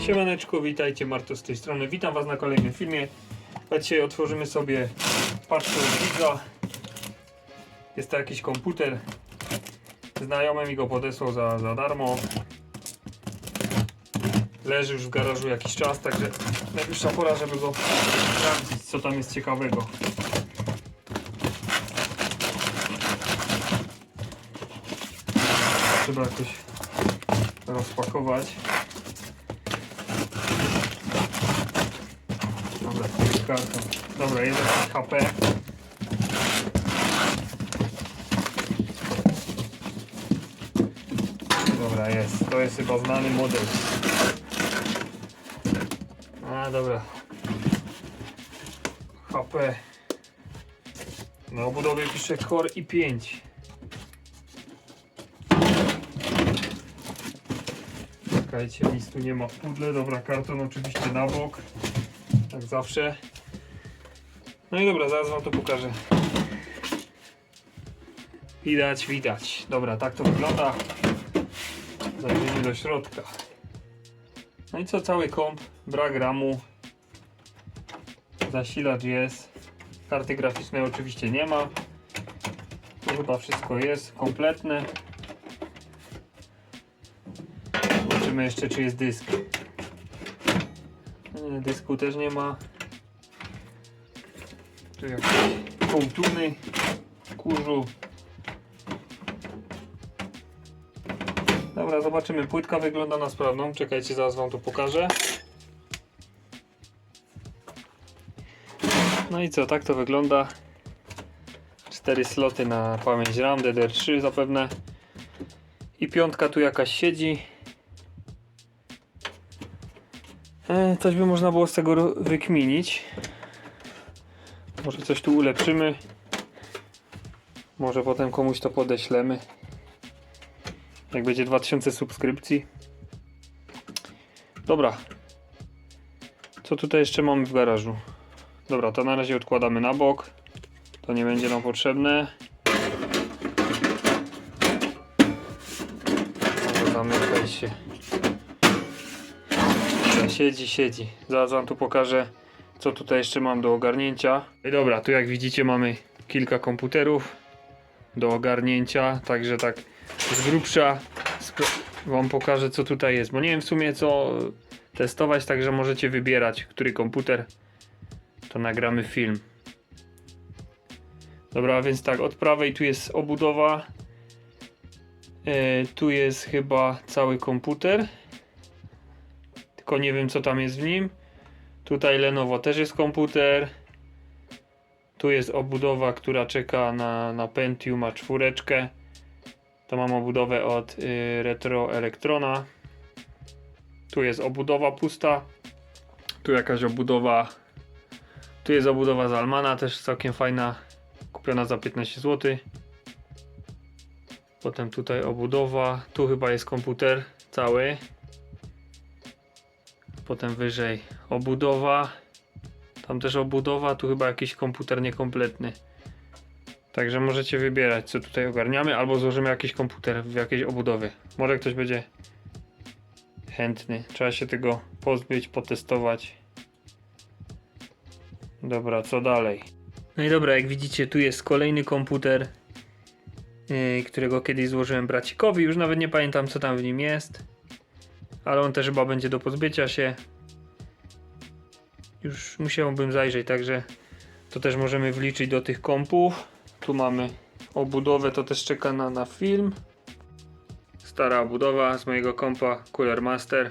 Siemaneczko, witajcie, Marto z tej strony. Witam Was na kolejnym filmie. Dzisiaj otworzymy sobie paczkę widza. Jest to jakiś komputer. Znajomy mi go podesłał za, za darmo. Leży już w garażu jakiś czas, także najwyższa pora, żeby go sprawdzić, co tam jest ciekawego. Trzeba jakoś rozpakować. Karton. Dobra, jakiś HP. Dobra, jest. To jest chyba znany model. A, dobra. HP. Na obudowie pisze Core i5. Czekajcie, nic tu nie ma w pudle. Dobra, karton oczywiście na bok. Jak zawsze. No i dobra, zaraz wam to pokażę. Widać, widać. Dobra, tak to wygląda. Zajrzyjmy do środka. No i co, cały komp, brak ramu. Zasilacz jest. Karty graficznej oczywiście nie ma. Tu chyba wszystko jest kompletne. Zobaczymy jeszcze, czy jest dysk. Dysku też nie ma. Tu jakieś kołtuny, kurzu. Dobra, zobaczymy. Płytka wygląda na sprawną. Czekajcie, zaraz wam to pokażę. No i co, tak to wygląda. Cztery sloty na pamięć RAM, DDR3 zapewne. I piątka tu jakaś siedzi. E, coś by można było z tego wykminić. Może coś tu ulepszymy. Może potem komuś to podeślemy. Jak będzie 2000 subskrypcji. Dobra. Co tutaj jeszcze mamy w garażu? Dobra, to na razie odkładamy na bok. To nie będzie nam potrzebne. Może zamykaj się. Siedzi, siedzi. Zaraz wam tu pokażę, co tutaj jeszcze mam do ogarnięcia. Dobra, tu jak widzicie mamy kilka komputerów do ogarnięcia, także tak z grubsza wam pokażę, co tutaj jest, bo nie wiem w sumie co testować, także możecie wybierać, który komputer, to nagramy film. Dobra, więc tak, od prawej tu jest obudowa, e, tu jest chyba cały komputer, tylko nie wiem co tam jest w nim. Tutaj Lenovo też jest komputer. Tu jest obudowa, która czeka na, na Pentium a czwóreczkę. To mam obudowę od y, Retro Elektrona. Tu jest obudowa pusta. Tu jakaś obudowa. Tu jest obudowa z Almana, też całkiem fajna. Kupiona za 15 zł. Potem tutaj obudowa. Tu chyba jest komputer cały. Potem wyżej obudowa. Tam też obudowa, tu chyba jakiś komputer niekompletny. Także możecie wybierać, co tutaj ogarniamy, albo złożymy jakiś komputer w jakiejś obudowie. Może ktoś będzie chętny. Trzeba się tego pozbyć, potestować. Dobra, co dalej? No i dobra, jak widzicie, tu jest kolejny komputer, yy, którego kiedyś złożyłem bracikowi. Już nawet nie pamiętam, co tam w nim jest. Ale on też chyba będzie do pozbycia się. Już musiałbym zajrzeć, także to też możemy wliczyć do tych kompów. Tu mamy obudowę, to też czeka na, na film. Stara obudowa z mojego kompa Cooler Master.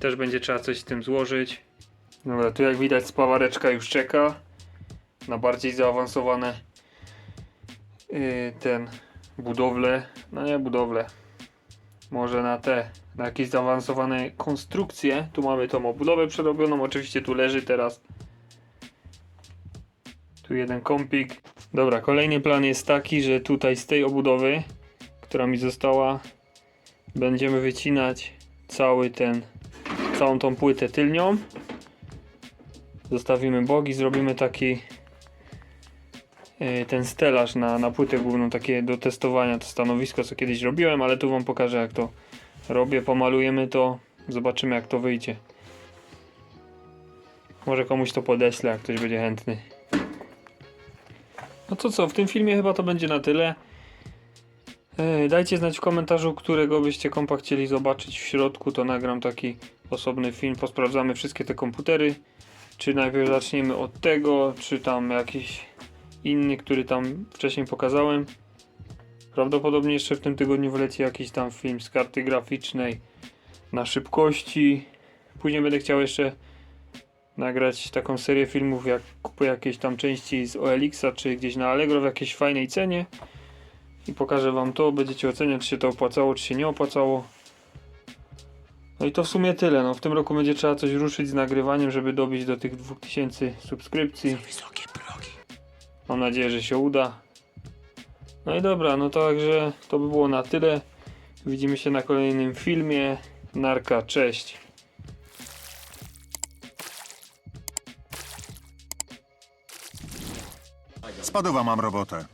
Też będzie trzeba coś z tym złożyć. Dobra, tu jak widać spawareczka już czeka na bardziej zaawansowane yy, ten budowle, no nie budowle, może na te, na jakieś zaawansowane konstrukcje. Tu mamy tą obudowę przerobioną, oczywiście tu leży teraz. Tu jeden kompik. Dobra, kolejny plan jest taki, że tutaj z tej obudowy, która mi została, będziemy wycinać cały ten, całą tą płytę tylnią. Zostawimy bogi, zrobimy taki e, ten stelaż na, na płytę główną, takie do testowania, to stanowisko, co kiedyś robiłem, ale tu wam pokażę jak to robię, pomalujemy to Zobaczymy jak to wyjdzie. Może komuś to podeślę, jak ktoś będzie chętny. No to co, w tym filmie chyba to będzie na tyle. Dajcie znać w komentarzu, którego byście kompa chcieli zobaczyć w środku, to nagram taki osobny film, posprawdzamy wszystkie te komputery. Czy najpierw zaczniemy od tego, czy tam jakiś inny, który tam wcześniej pokazałem. Prawdopodobnie jeszcze w tym tygodniu wleci jakiś tam film z karty graficznej na szybkości. Później będę chciał jeszcze nagrać taką serię filmów, jak kupuję jakieś tam części z OLX-a, czy gdzieś na Allegro w jakiejś fajnej cenie. I pokażę wam to, będziecie oceniać, czy się to opłacało, czy się nie opłacało. No i to w sumie tyle. No, w tym roku będzie trzeba coś ruszyć z nagrywaniem, żeby dobić do tych 2000 subskrypcji. Mam nadzieję, że się uda. No i dobra, no także to by było na tyle. Widzimy się na kolejnym filmie. Narka, cześć. Spadowa mam robotę.